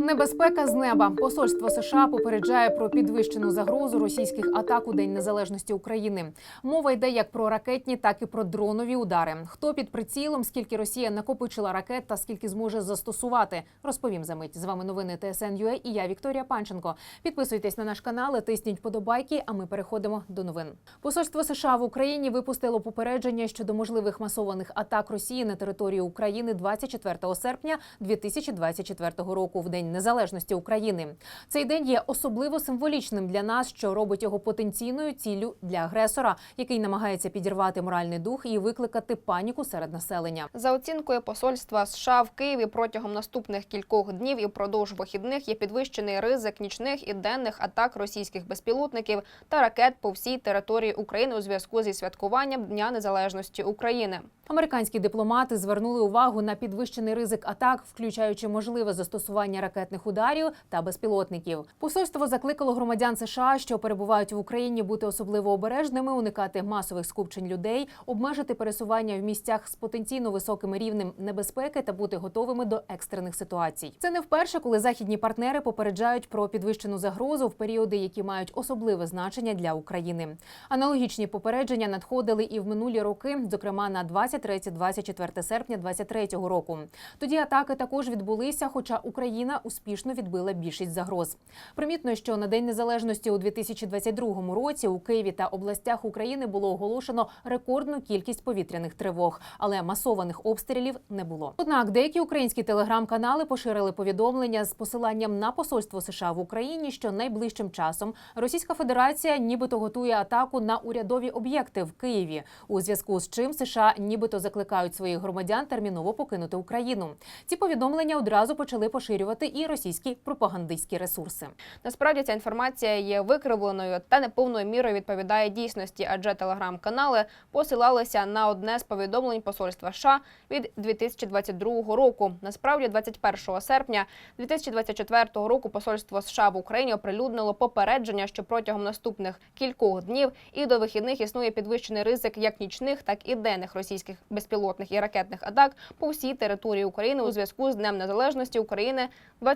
Небезпека з неба. Посольство США попереджає про підвищену загрозу російських атак у День Незалежності України. Мова йде як про ракетні, так і про дронові удари. Хто під прицілом, скільки Росія накопичила ракет та скільки зможе застосувати, розповім за мить. З вами новини ТСН.UA і я Вікторія Панченко. Підписуйтесь на наш канал, тисніть подобайки. А ми переходимо до новин. Посольство США в Україні випустило попередження щодо можливих масованих атак Росії на територію України 24 серпня 2024 року в День Незалежності України. Цей день є особливо символічним для нас, що робить його потенційною ціллю для агресора, який намагається підірвати моральний дух і викликати паніку серед населення. За оцінкою посольства США в Києві протягом наступних кількох днів і впродовж вихідних є підвищений ризик нічних і денних атак російських безпілотників та ракет по всій території України у зв'язку зі святкуванням Дня Незалежності України. Американські дипломати звернули увагу на підвищений ризик атак, включаючи можливе застосування ракетних ударів та безпілотників. Посольство закликало громадян США, що перебувають в Україні, бути особливо обережними, уникати масових скупчень людей, обмежити пересування в місцях з потенційно високим рівнем небезпеки та бути готовими до екстрених ситуацій. Це не вперше, коли західні партнери попереджають про підвищену загрозу в періоди, які мають особливе значення для України. Аналогічні попередження надходили і в минулі роки, зокрема на 23-24 серпня 2023 року. Тоді атаки також відбулися, хоча Україна успішно відбила більшість загроз. Примітно, що на день незалежності у 2022 році у Києві та областях України було оголошено рекордну кількість повітряних тривог, але масованих обстрілів не було. Однак деякі українські телеграм-канали поширили повідомлення з посиланням на посольство США в Україні, що найближчим часом Російська Федерація нібито готує атаку на урядові об'єкти в Києві, у зв'язку з чим США нібито закликають своїх громадян терміново покинути Україну. Ці повідомлення одразу почали поширювати і російські пропагандистські ресурси. Насправді ця інформація є викривленою та неповною мірою відповідає дійсності, адже телеграм-канали посилалися на одне з повідомлень посольства США від 2022 року. Насправді, 21 серпня 2024 року посольство США в Україні оприлюднило попередження, що протягом наступних кількох днів і до вихідних існує підвищений ризик як нічних, так і денних російських безпілотних і ракетних атак по всій території України у зв'язку з Днем Незалежності України 24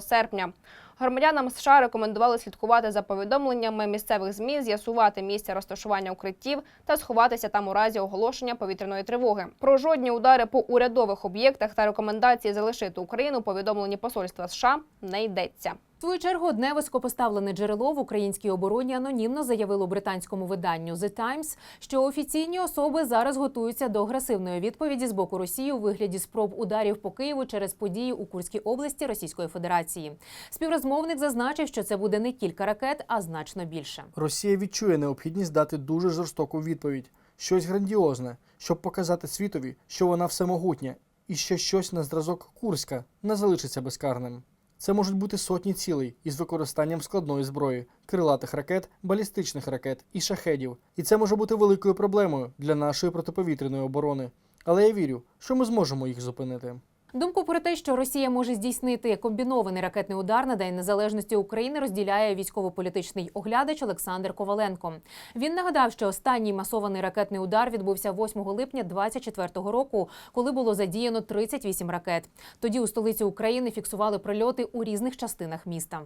серпня. Громадянам США рекомендували слідкувати за повідомленнями місцевих змі, з'ясувати місце розташування укриттів та сховатися там у разі оголошення повітряної тривоги. Про жодні удари по урядових об'єктах та рекомендації залишити Україну у повідомленні посольства США не йдеться. В свою чергу одне високопоставлене джерело в українській обороні анонімно заявило британському виданню The Times, що офіційні особи зараз готуються до агресивної відповіді з боку Росії у вигляді спроб ударів по Києву через події у Курській області Російської Федерації. Співрозмовник зазначив, що це буде не кілька ракет, а значно більше. Росія відчує необхідність дати дуже жорстоку відповідь, щось грандіозне, щоб показати світові, що вона всемогутня, і що щось на зразок Курська не залишиться безкарним. Це можуть бути сотні цілей із використанням складної зброї, крилатих ракет, балістичних ракет і шахедів. І це може бути великою проблемою для нашої протиповітряної оборони. Але я вірю, що ми зможемо їх зупинити. Думку про те, що Росія може здійснити комбінований ракетний удар на День Незалежності України, розділяє військово-політичний оглядач Олександр Коваленко. Він нагадав, що останній масований ракетний удар відбувся 8 липня 2024 року, коли було задіяно 38 ракет. Тоді у столиці України фіксували прильоти у різних частинах міста.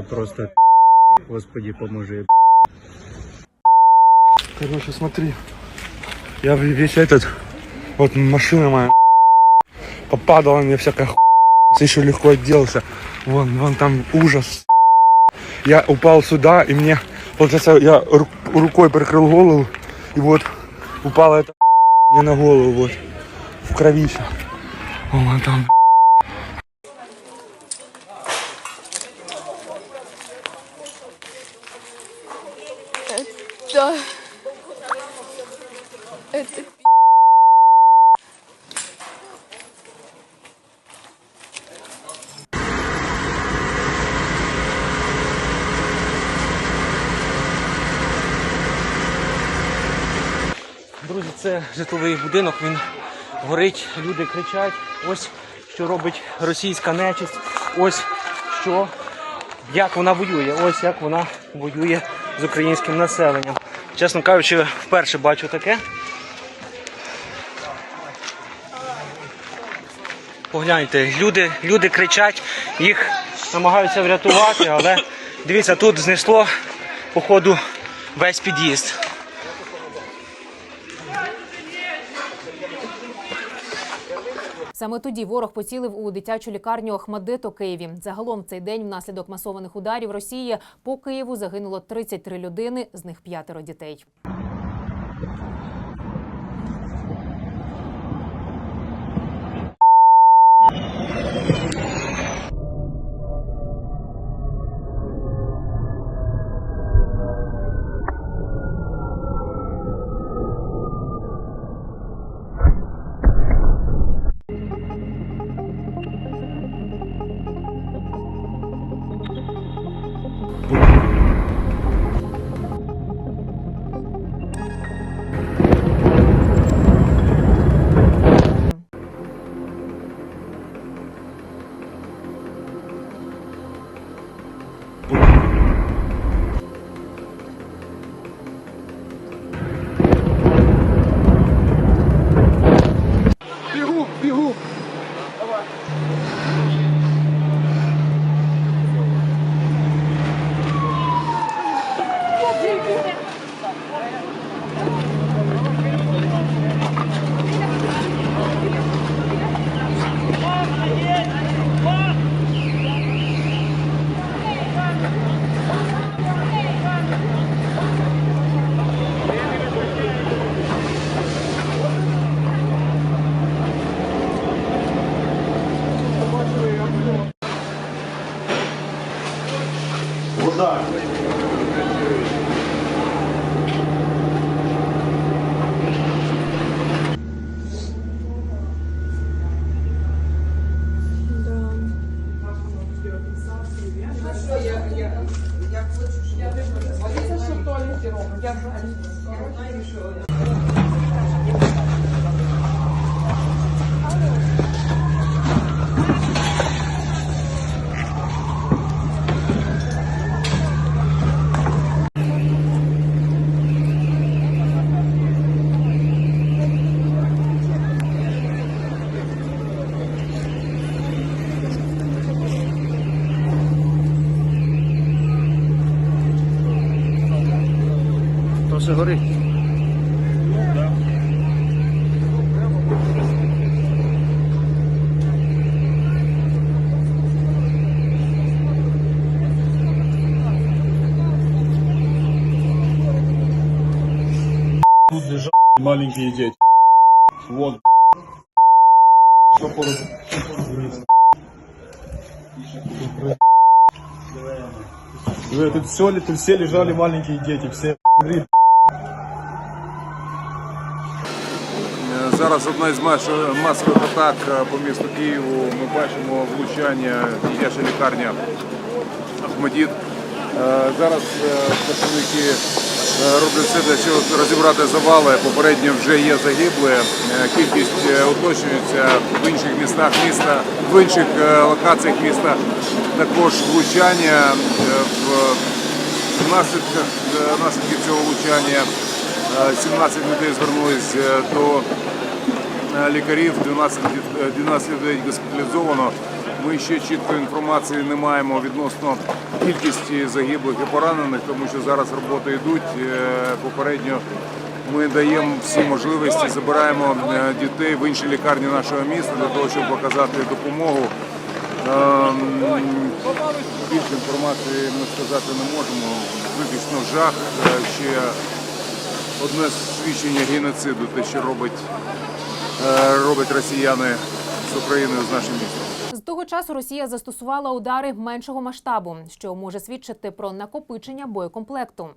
Это просто Господи, поможи. Короче, смотри. Я весь этот, вот машина моя попадала мне всякая ху... еще легко отделался. Вон, вон там ужас. Я упал сюда, и мне, получается, я ру- рукой прикрыл голову, и вот упала эта мне на голову, вот, в кровище. Вон там. Да. Это пи***. Друзі, це житловий будинок, він горить, люди кричать. Ось що робить російська нечисть, ось що, як вона воює, ось як вона воює з українським населенням. Чесно кажучи, вперше бачу таке. Погляньте, люди, люди кричать, їх намагаються врятувати, але дивіться, тут знесло, походу, весь під'їзд. Саме тоді ворог поцілив у дитячу лікарню Ахмадит у Києві. Загалом цей день внаслідок масованих ударів Росії по Києву загинуло 33 людини, з них п'ятеро дітей. То Все горить. Тут лежат маленькие дети. Вот. Что пору- Э, Тут все, тут все лежали маленькие дети, все. Е, Зараз одна із масових атак е, по місту Києву. Ми бачимо влучання дитяча лікарня Ахмадіт. Е, Зараз працівники роблять все для того, розібрати завали. Попередньо вже є загибли. Кількість уточнюється в інших містах міста, в інших локаціях міста. Також влучання в Внаслідках е, наслідків цього влучання е, 17 людей звернулись е, до е, лікарів, 12, е, 12 людей госпіталізовано. Ми ще чіткої інформації не маємо відносно кількості загиблих і поранених, тому що зараз роботи йдуть. Е, Попередньо ми даємо всі можливості, забираємо е, дітей в інші лікарні нашого міста для того, щоб показати допомогу. Ем, Більше інформації ми сказати не можемо. Виключно жах. Е, Ще одне свідчення геноциду, те, що робить, робить роблять росіяни з Україною, з нашим містом. З того часу Росія застосувала удари меншого масштабу, що може свідчити про накопичення боєкомплекту.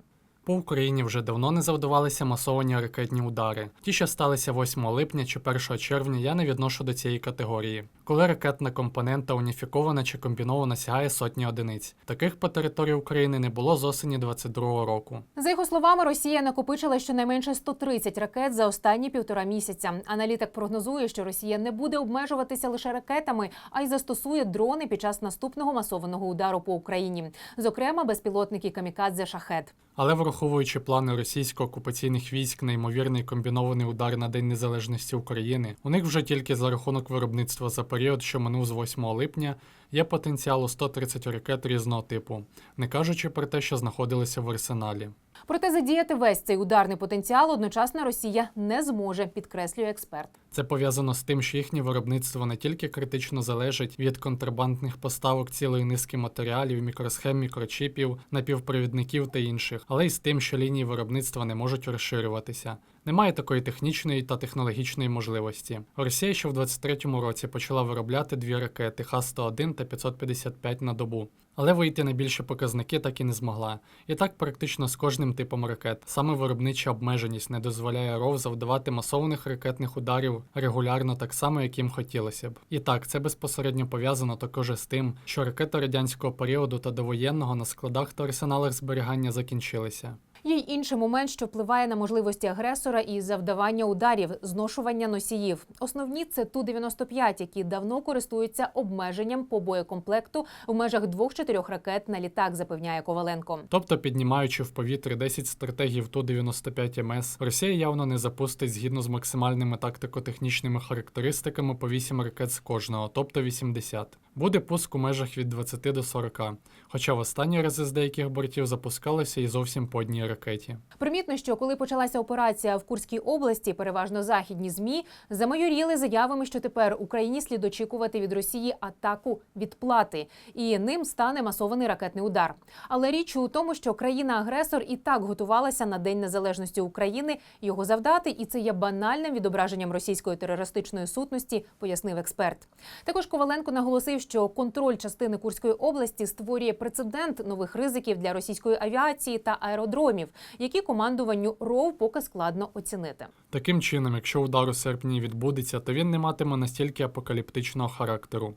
По Україні вже давно не завдавалися масовані ракетні удари. Ті, що сталися 8 липня чи 1 червня, я не відношу до цієї категорії, коли ракетна компонента уніфікована чи комбінована сягає сотні одиниць. Таких по території України не було з осені 22-го року. За його словами, Росія накопичила щонайменше 130 ракет за останні півтора місяця. Аналітик прогнозує, що Росія не буде обмежуватися лише ракетами, а й застосує дрони під час наступного масованого удару по Україні, зокрема безпілотники камікадзе шахет. Але враховуючи плани російсько-окупаційних військ на ймовірний комбінований удар на День Незалежності України, у них вже тільки за рахунок виробництва за період, що минув з 8 липня, є потенціал у 130 ракет різного типу, не кажучи про те, що знаходилися в арсеналі. Проте задіяти весь цей ударний потенціал одночасно Росія не зможе, підкреслює експерт. Це пов'язано з тим, що їхнє виробництво не тільки критично залежить від контрабандних поставок цілої низки матеріалів, мікросхем, мікрочіпів, напівпровідників та інших, але й з тим, що лінії виробництва не можуть розширюватися. Немає такої технічної та технологічної можливості. Росія ще в 23-му році почала виробляти дві ракети Х-101 та 555 на добу. Але вийти на більші показники так і не змогла. І так практично з кожним типом ракет. Саме виробнича обмеженість не дозволяє РОВ завдавати масованих ракетних ударів регулярно так само, як їм хотілося б. І так, це безпосередньо пов'язано також з тим, що ракети радянського періоду та довоєнного на складах та арсеналах зберігання закінчилися. Є й інший момент, що впливає на можливості агресора і завдавання ударів, зношування носіїв. Основні це Ту-95, які давно користуються обмеженням по боєкомплекту в межах двох-чотирьох ракет на літак, запевняє Коваленко. Тобто, піднімаючи в повітря 10 стратегій Ту-95 МС, Росія явно не запустить згідно з максимальними тактико-технічними характеристиками по 8 ракет з кожного, тобто 80. Буде пуск у межах від 20 до 40, хоча в останні рази з деяких бортів запускалося і зовсім по одній ракеті. Примітно, що коли почалася операція в Курській області, переважно західні змі замайоріли заявами, що тепер Україні слід очікувати від Росії атаку відплати, і ним стане масований ракетний удар. Але річ у тому, що країна-агресор і так готувалася на День Незалежності України його завдати, і це є банальним відображенням російської терористичної сутності, пояснив експерт. Також Коваленко наголосив, що контроль частини Курської області створює прецедент нових ризиків для російської авіації та аеродромів, які командуванню РОВ поки складно оцінити. Таким чином, якщо удар у серпні відбудеться, то він не матиме настільки апокаліптичного характеру,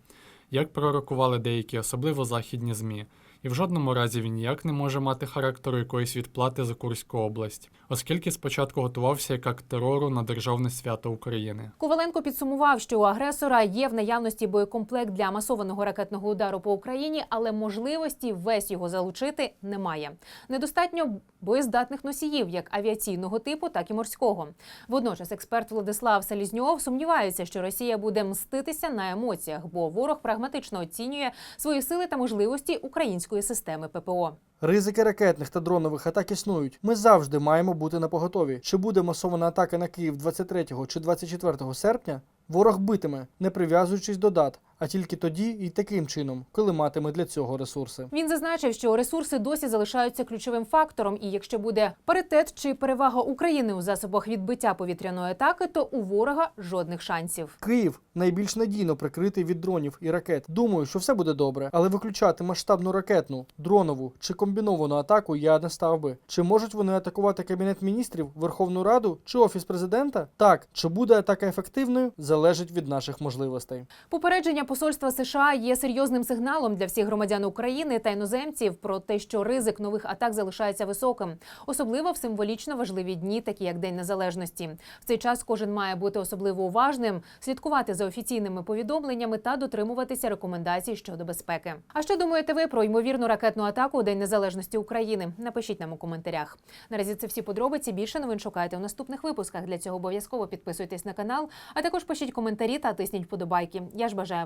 як пророкували деякі, особливо західні ЗМІ. І в жодному разі він ніяк не може мати характеру якоїсь відплати за Курську область, оскільки спочатку готувався як акт терору на державне свято України. Коваленко підсумував, що у агресора є в наявності боєкомплект для масованого ракетного удару по Україні, але можливості весь його залучити немає. Недостатньо боєздатних носіїв, як авіаційного типу, так і морського. Водночас експерт Владислав Салізньов сумнівається, що Росія буде мститися на емоціях, бо ворог прагматично оцінює свої сили та можливості української системи ППО. Ризики ракетних та дронових атак існують. Ми завжди маємо бути на поготові. Чи буде масована атака на Київ 23 чи 24 серпня? Ворог битиме, не прив'язуючись до дат, а тільки тоді і таким чином, коли матиме для цього ресурси. Він зазначив, що ресурси досі залишаються ключовим фактором, і якщо буде паритет чи перевага України у засобах відбиття повітряної атаки, то у ворога жодних шансів. Київ найбільш надійно прикритий від дронів і ракет. Думаю, що все буде добре, але виключати масштабну ракетну, дронову чи комбіновану атаку я не став би. Чи можуть вони атакувати кабінет міністрів, Верховну Раду чи офіс президента? Так, чи буде атака ефективною, залежить від наших можливостей. Попередження посольства США є серйозним сигналом для всіх громадян України та іноземців про те, що ризик нових атак залишається високим, особливо в символічно важливі дні, такі як День Незалежності. В цей час кожен має бути особливо уважним, слідкувати за офіційними повідомленнями та дотримуватися рекомендацій щодо безпеки. А що думаєте ви про ймовірну ракетну атаку у День Незалежності України? Напишіть нам у коментарях. Наразі це всі подробиці. Більше новин шукайте у наступних випусках. Для цього обов'язково підписуйтесь на канал, а також пишіть коментарі та тисніть вподобайки. Я ж бажаю